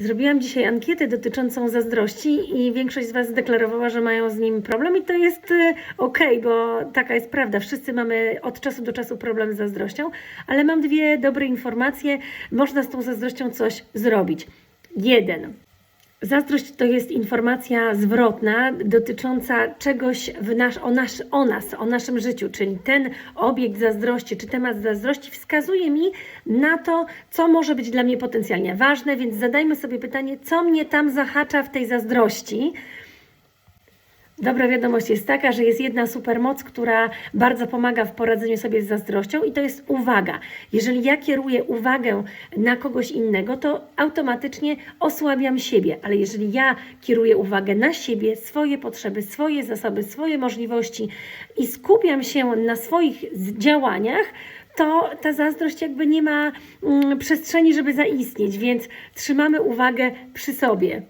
Zrobiłam dzisiaj ankietę dotyczącą zazdrości i większość z Was zdeklarowała, że mają z nim problem i to jest e, okej, bo taka jest prawda. Wszyscy mamy od czasu do czasu problem z zazdrością, ale mam dwie dobre informacje. Można z tą zazdrością coś zrobić. Jeden. Zazdrość to jest informacja zwrotna dotycząca czegoś w nasz, o, nasz, o nas, o naszym życiu, czyli ten obiekt zazdrości czy temat zazdrości wskazuje mi na to, co może być dla mnie potencjalnie ważne, więc zadajmy sobie pytanie, co mnie tam zahacza w tej zazdrości. Dobra wiadomość jest taka, że jest jedna supermoc, która bardzo pomaga w poradzeniu sobie z zazdrością i to jest uwaga. Jeżeli ja kieruję uwagę na kogoś innego, to automatycznie osłabiam siebie, ale jeżeli ja kieruję uwagę na siebie, swoje potrzeby, swoje zasoby, swoje możliwości i skupiam się na swoich działaniach, to ta zazdrość jakby nie ma mm, przestrzeni, żeby zaistnieć, więc trzymamy uwagę przy sobie.